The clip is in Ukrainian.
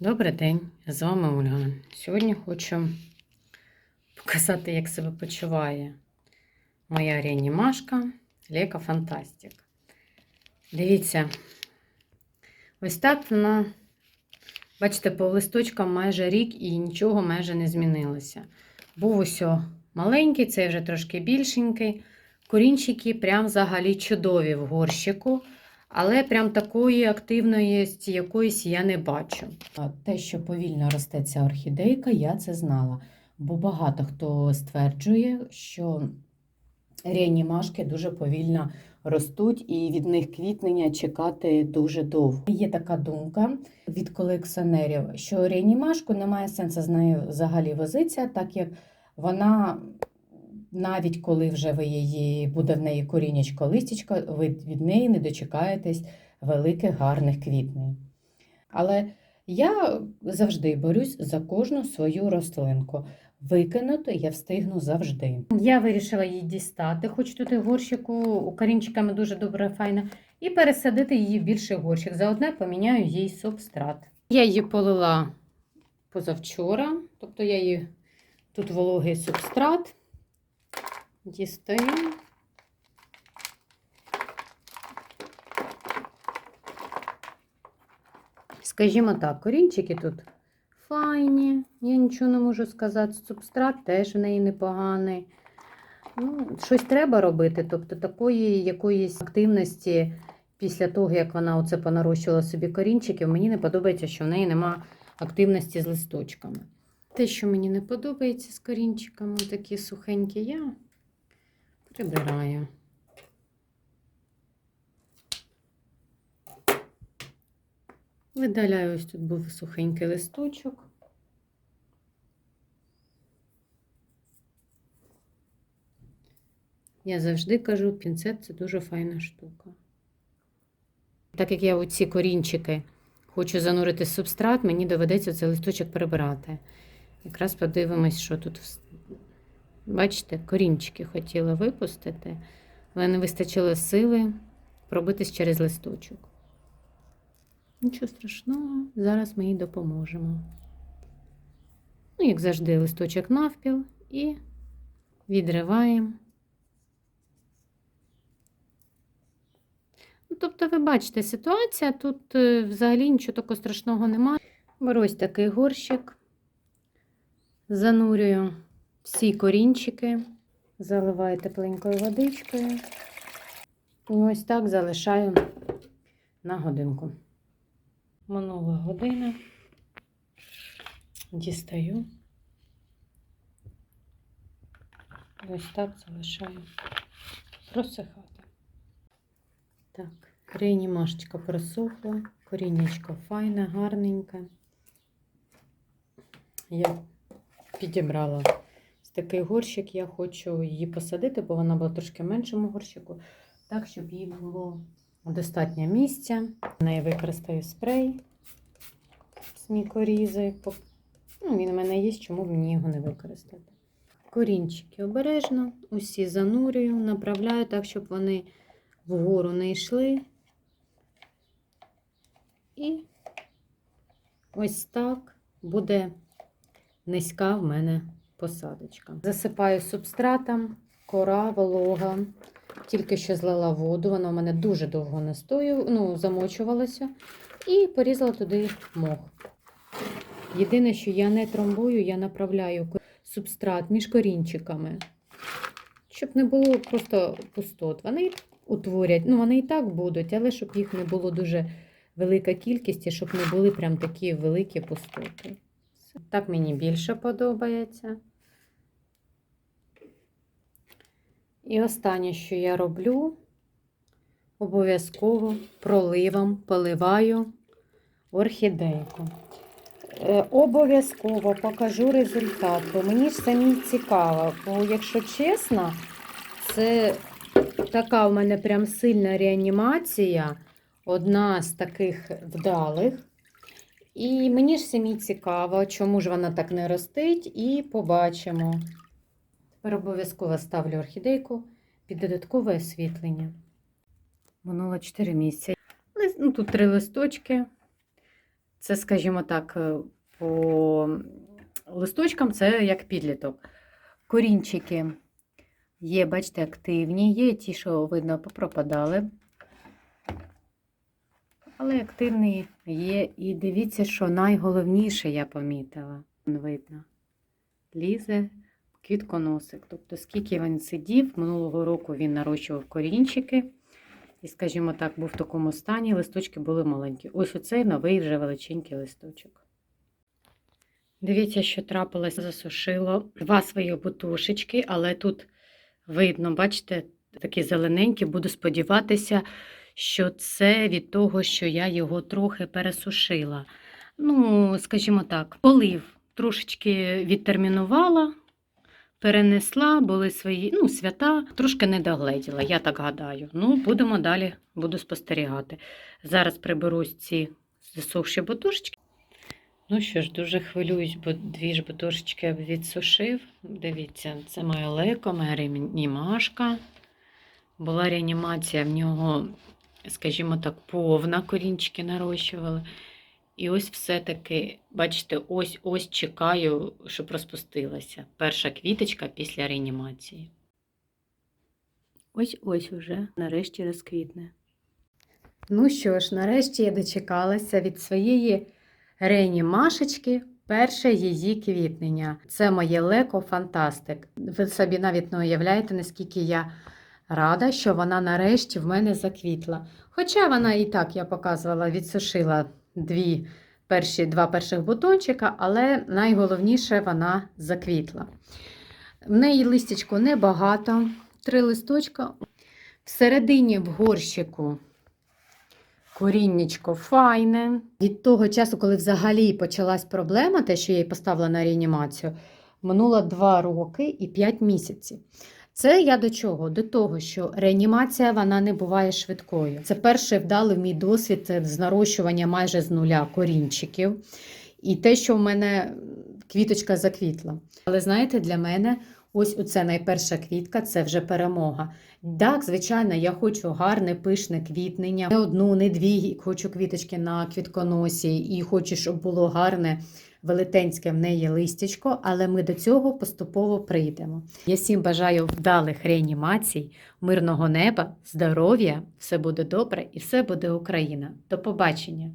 Добрий день, з вами Ольга. Сьогодні хочу показати, як себе почуває моя реанімашка Лека Фантастик. Дивіться, ось так вона, бачите, по листочкам майже рік і нічого майже не змінилося. Був ось маленький, цей вже трошки більшенький. Корінчики прям взагалі чудові в горщику. Але прям такої активної якоїсь я не бачу. Те, що повільно росте ця орхідейка, я це знала. Бо багато хто стверджує, що реанімашки дуже повільно ростуть і від них квітнення чекати дуже довго. Є така думка від колекціонерів, що реанімашку немає сенсу з нею взагалі возитися, так як вона навіть коли вже ви її буде в неї корінечко листячко, ви від неї не дочекаєтесь великих гарних квітнень. Але я завжди борюсь за кожну свою рослинку. Викинути я встигну завжди. Я вирішила її дістати, хоч тут і горщику корінчиками дуже добре файно, і пересадити її в більший горщик. Заодно поміняю їй субстрат. Я її полила позавчора, тобто я її тут вологий субстрат. Дістаю. Скажімо так, корінчики тут файні, я нічого не можу сказати. Субстрат теж в неї непоганий. Ну, щось треба робити, тобто такої якоїсь активності після того, як вона оце понарощувала собі корінчиків, мені не подобається, що в неї нема активності з листочками. Те, що мені не подобається з корінчиками, такі сухенькі, я прибираю. Видаляю, ось тут був сухенький листочок. Я завжди кажу, пінцет це дуже файна штука. Так як я оці корінчики хочу занурити в субстрат, мені доведеться цей листочок прибирати. Якраз подивимось, що тут. Бачите, корінчики хотіла випустити, але не вистачило сили пробитись через листочок. Нічого страшного, зараз ми їй допоможемо. Ну, як завжди, листочок навпіл і відриваємо. Ну, тобто, ви бачите, ситуація тут е, взагалі нічого такого страшного немає. Беру ось такий горщик, занурюю всі корінчики, заливаю тепленькою водичкою. І ось так залишаю на годинку. Минула година. Дістаю. Ось так залишаю просихати. Так, реанімашечка просохла, корінечко файне, гарненьке. Я підібрала такий горщик, я хочу її посадити, бо вона була трошки меншому горщику, так, щоб їй було достатньо місця. Неї використаю спрей з мікорізи. Ну, він у мене є, чому б мені його не використати. Корінчики обережно, усі занурюю, направляю так, щоб вони вгору не йшли. І ось так буде низька в мене посадочка. Засипаю субстратом, кора, волога. Тільки що злила воду, вона у мене дуже довго не стою, ну, замочувалася. І порізала туди мох. Єдине, що я не тромбую, я направляю субстрат між корінчиками, щоб не було просто пустот. Вони утворять, ну вони і так будуть, але щоб їх не було дуже велика кількість, і щоб не були прям такі великі пустоти. Так мені більше подобається. І останнє, що я роблю, обов'язково проливом поливаю орхідейку. Е, обов'язково покажу результат, бо мені ж самі цікаво, бо, якщо чесно, це така в мене прям сильна реанімація, одна з таких вдалих. І мені ж самі цікаво, чому ж вона так не ростить, і побачимо. Тепер обов'язково ставлю орхідейку під додаткове освітлення. Минуло 4 місяці. Ну, Тут три листочки. Це, скажімо так, е, по листочкам це як підліток. Корінчики є, бачите, активні, є ті, що видно, попропадали. Але активні є. І дивіться, що найголовніше я помітила. Видно. Лізе квітконосик. Тобто, скільки він сидів, минулого року він нарощував корінчики. І, скажімо так, був в такому стані, листочки були маленькі. Ось оцей новий вже величенький листочок. Дивіться, що трапилось, засушило два свої бутушечки, але тут видно, бачите, такі зелененькі. Буду сподіватися, що це від того, що я його трохи пересушила. Ну, скажімо так, полив трошечки відтермінувала, перенесла, були свої ну, свята, трошки не догледіла, я так гадаю. Ну, будемо далі, буду спостерігати. Зараз приберусь ці засохші бутушечки. Ну що ж, дуже хвилююсь, бо дві ж бутушечки відсушив. Дивіться, це моє леко, моя реанімашка. Була реанімація, в нього, скажімо так, повна корінчики нарощували. І ось все-таки, бачите, ось ось чекаю, щоб розпустилася. Перша квіточка після реанімації. Ось ось уже нарешті розквітне. Ну що ж, нарешті я дочекалася від своєї реанімашечки перше її квітнення. Це моє леко Фантастик. Ви собі навіть не уявляєте, наскільки я рада, що вона нарешті в мене заквітла. Хоча вона і так, я показувала, відсушила дві перші, два перших бутончика, але найголовніше вона заквітла. В неї листячко небагато, три листочка. Всередині в горщику коріннячко файне. Від того часу, коли взагалі почалась проблема, те, що я її поставила на реанімацію, минуло 2 роки і 5 місяців. Це я до чого? До того, що реанімація вона не буває швидкою. Це перший вдалий мій досвід з нарощування майже з нуля корінчиків. І те, що в мене квіточка заквітла. Але знаєте, для мене ось оце найперша квітка це вже перемога. Так, звичайно, я хочу гарне пишне квітнення. Не одну, не дві хочу квіточки на квітконосі, і хочу, щоб було гарне велетенське в неї листячко, але ми до цього поступово прийдемо. Я всім бажаю вдалих реанімацій, мирного неба, здоров'я, все буде добре і все буде Україна. До побачення!